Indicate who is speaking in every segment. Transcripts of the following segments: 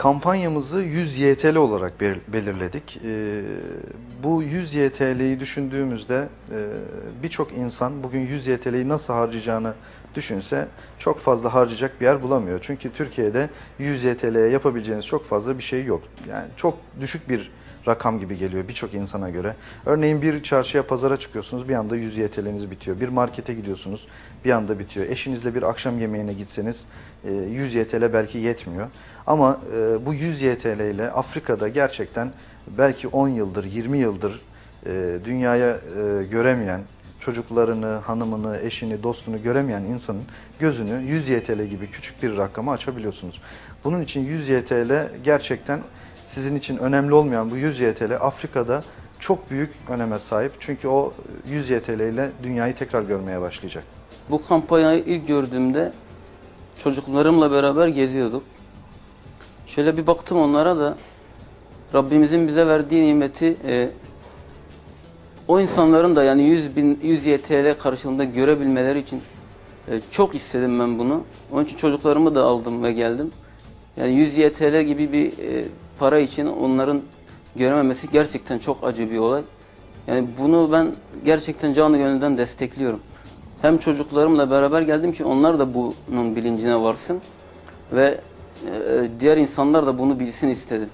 Speaker 1: Kampanyamızı 100 YTL olarak bel- belirledik. Ee, bu 100 YTL'yi düşündüğümüzde e, birçok insan bugün 100 YTL'yi nasıl harcayacağını düşünse çok fazla harcayacak bir yer bulamıyor. Çünkü Türkiye'de 100 YTL'ye yapabileceğiniz çok fazla bir şey yok. Yani çok düşük bir rakam gibi geliyor birçok insana göre. Örneğin bir çarşıya pazara çıkıyorsunuz bir anda 100 YTL'niz bitiyor. Bir markete gidiyorsunuz bir anda bitiyor. Eşinizle bir akşam yemeğine gitseniz e, 100 YTL belki yetmiyor. Ama e, bu 100 YTL ile Afrika'da gerçekten belki 10 yıldır 20 yıldır e, dünyaya e, göremeyen çocuklarını, hanımını, eşini, dostunu göremeyen insanın gözünü 100 YTL gibi küçük bir rakama açabiliyorsunuz. Bunun için 100 YTL gerçekten sizin için önemli olmayan bu 100 YTL Afrika'da çok büyük öneme sahip. Çünkü o 100 YTL ile dünyayı tekrar görmeye başlayacak.
Speaker 2: Bu kampanyayı ilk gördüğümde çocuklarımla beraber geziyorduk. Şöyle bir baktım onlara da Rabbimizin bize verdiği nimeti e, o insanların da yani 100 bin 100 YTL karşılığında görebilmeleri için e, çok istedim ben bunu. Onun için çocuklarımı da aldım ve geldim. Yani 100 YTL gibi bir e, para için onların görememesi gerçekten çok acı bir olay. Yani bunu ben gerçekten canı gönülden destekliyorum. Hem çocuklarımla beraber geldim ki onlar da bunun bilincine varsın ve e, diğer insanlar da bunu bilsin istedim.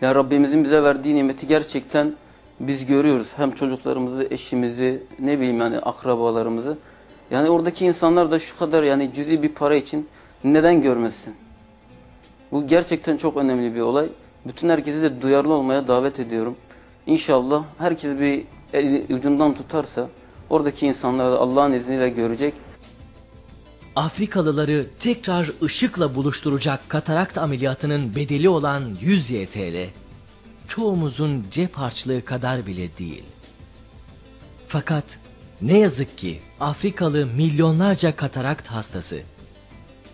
Speaker 2: Ya Rabbimizin bize verdiği nimeti gerçekten biz görüyoruz. Hem çocuklarımızı, eşimizi, ne bileyim yani akrabalarımızı. Yani oradaki insanlar da şu kadar yani cüzi bir para için neden görmesin? Bu gerçekten çok önemli bir olay. Bütün herkesi de duyarlı olmaya davet ediyorum. İnşallah herkes bir eli ucundan tutarsa oradaki insanlar da Allah'ın izniyle görecek.
Speaker 3: Afrikalıları tekrar ışıkla buluşturacak katarakt ameliyatının bedeli olan 100 YTL, çoğumuzun cep harçlığı kadar bile değil. Fakat ne yazık ki Afrikalı milyonlarca katarakt hastası,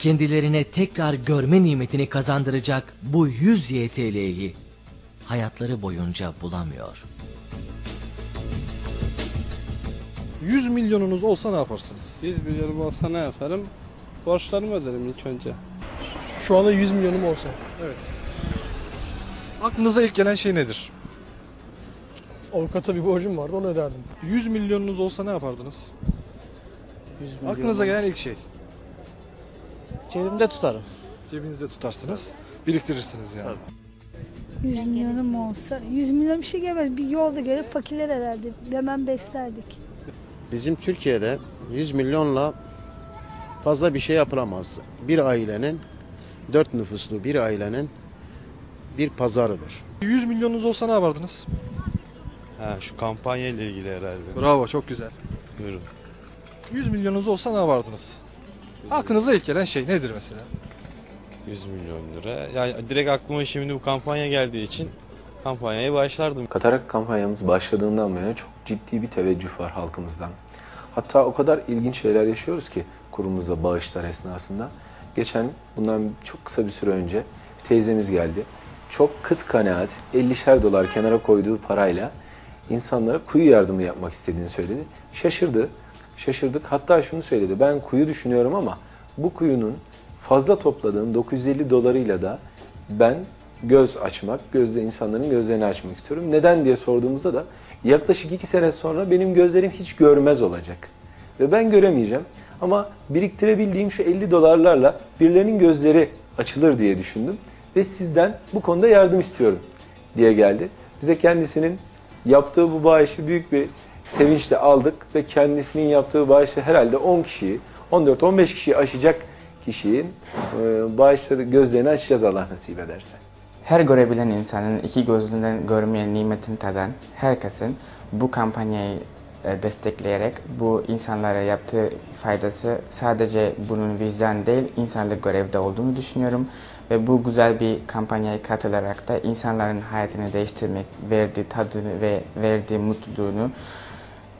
Speaker 3: kendilerine tekrar görme nimetini kazandıracak bu 100 YTL'yi hayatları boyunca bulamıyor.
Speaker 4: 100 milyonunuz olsa ne yaparsınız?
Speaker 5: 100 milyonum olsa ne yaparım? Borçlarımı öderim ilk önce.
Speaker 6: Şu anda 100 milyonum olsa.
Speaker 4: Aklınıza ilk gelen şey nedir?
Speaker 6: Avukata bir borcum vardı onu öderdim.
Speaker 4: 100 milyonunuz olsa ne yapardınız?
Speaker 7: 100 milyon.
Speaker 4: Aklınıza gelen ilk şey.
Speaker 7: Cebimde tutarım.
Speaker 4: Cebinizde tutarsınız, biriktirirsiniz yani.
Speaker 8: 100 milyonum olsa 100 milyon bir şey gelmez. Bir yolda gelip fakirler herhalde. Hemen beslerdik.
Speaker 9: Bizim Türkiye'de 100 milyonla fazla bir şey yapılamaz. Bir ailenin, dört nüfuslu bir ailenin bir pazarıdır.
Speaker 4: 100 milyonunuz olsa ne yapardınız?
Speaker 10: Ha, şu kampanya ile ilgili herhalde.
Speaker 4: Bravo, çok güzel.
Speaker 10: Buyurun.
Speaker 4: 100 milyonunuz olsa ne yapardınız? Aklınıza ilk gelen şey nedir mesela?
Speaker 10: 100 milyon lira. Ya direkt aklıma şimdi bu kampanya geldiği için kampanyaya başlardım.
Speaker 11: Katarak kampanyamız başladığından beri çok ciddi bir teveccüh var halkımızdan. Hatta o kadar ilginç şeyler yaşıyoruz ki kurumumuzda bağışlar esnasında. Geçen bundan çok kısa bir süre önce bir teyzemiz geldi. Çok kıt kanaat 50'şer dolar kenara koyduğu parayla insanlara kuyu yardımı yapmak istediğini söyledi. Şaşırdı. Şaşırdık. Hatta şunu söyledi. Ben kuyu düşünüyorum ama bu kuyunun fazla topladığım 950 dolarıyla da ben göz açmak, gözde insanların gözlerini açmak istiyorum. Neden diye sorduğumuzda da yaklaşık iki sene sonra benim gözlerim hiç görmez olacak. Ve ben göremeyeceğim. Ama biriktirebildiğim şu 50 dolarlarla birilerinin gözleri açılır diye düşündüm. Ve sizden bu konuda yardım istiyorum diye geldi. Bize kendisinin yaptığı bu bağışı büyük bir sevinçle aldık ve kendisinin yaptığı bağışı herhalde 10 kişiyi, 14-15 kişiyi aşacak kişinin e, bağışları gözlerini açacağız Allah nasip ederse.
Speaker 12: Her görebilen insanın iki gözünden görmeyen nimetini tadan herkesin bu kampanyayı e, destekleyerek bu insanlara yaptığı faydası sadece bunun vicdan değil insanlık görevde olduğunu düşünüyorum. Ve bu güzel bir kampanyaya katılarak da insanların hayatını değiştirmek, verdiği tadını ve verdiği mutluluğunu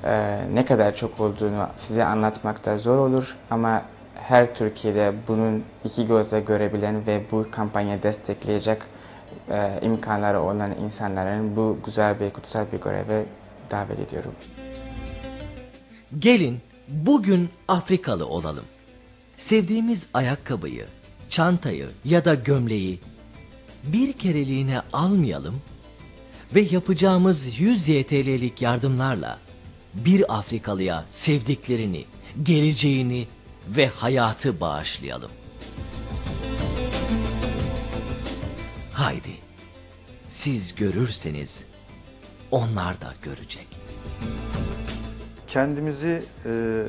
Speaker 12: e, ne kadar çok olduğunu size anlatmakta zor olur. Ama her Türkiye'de bunun iki gözle görebilen ve bu kampanyayı destekleyecek e, imkanları olan insanların bu güzel bir kutsal bir göreve davet ediyorum.
Speaker 3: Gelin bugün Afrikalı olalım. Sevdiğimiz ayakkabıyı, çantayı ya da gömleği bir kereliğine almayalım ve yapacağımız 100 YTL'lik yardımlarla bir Afrikalıya sevdiklerini, geleceğini ve hayatı bağışlayalım. Haydi, siz görürseniz onlar da görecek.
Speaker 1: kendimizi e,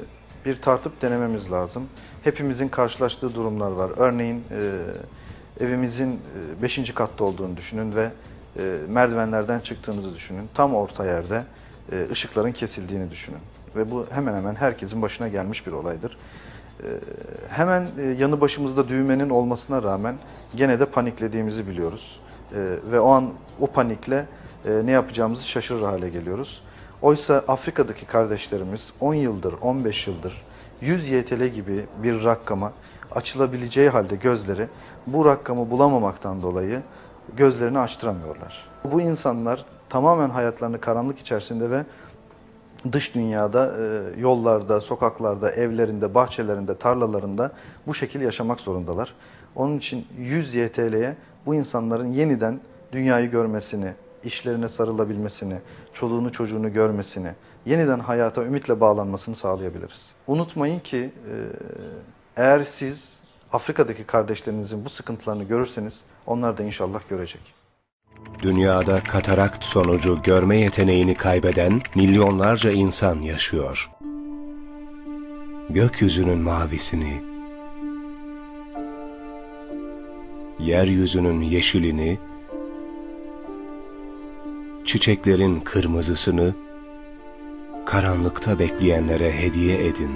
Speaker 1: bir tartıp denememiz lazım. Hepimizin karşılaştığı durumlar var. Örneğin e, evimizin 5. katta olduğunu düşünün ve e, merdivenlerden çıktığınızı düşünün. Tam orta yerde e, ışıkların kesildiğini düşünün. Ve bu hemen hemen herkesin başına gelmiş bir olaydır. E, hemen e, yanı başımızda düğmenin olmasına rağmen gene de paniklediğimizi biliyoruz. E, ve o an o panikle ne yapacağımızı şaşırır hale geliyoruz. Oysa Afrika'daki kardeşlerimiz 10 yıldır, 15 yıldır 100 YTL gibi bir rakama açılabileceği halde gözleri bu rakamı bulamamaktan dolayı gözlerini açtıramıyorlar. Bu insanlar tamamen hayatlarını karanlık içerisinde ve dış dünyada, e, yollarda, sokaklarda, evlerinde, bahçelerinde, tarlalarında bu şekil yaşamak zorundalar. Onun için 100 YTL'ye bu insanların yeniden dünyayı görmesini, işlerine sarılabilmesini, çoluğunu çocuğunu görmesini, yeniden hayata ümitle bağlanmasını sağlayabiliriz. Unutmayın ki e, eğer siz Afrika'daki kardeşlerinizin bu sıkıntılarını görürseniz onlar da inşallah görecek.
Speaker 13: Dünyada katarakt sonucu görme yeteneğini kaybeden milyonlarca insan yaşıyor. Gökyüzünün mavisini, yeryüzünün yeşilini, çiçeklerin kırmızısını karanlıkta bekleyenlere hediye edin.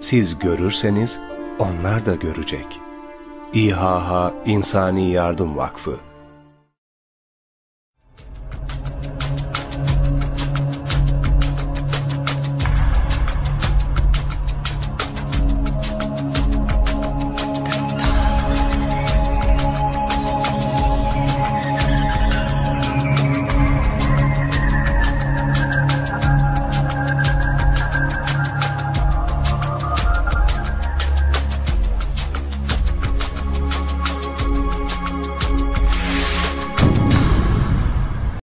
Speaker 13: Siz görürseniz onlar da görecek. İHH İnsani Yardım Vakfı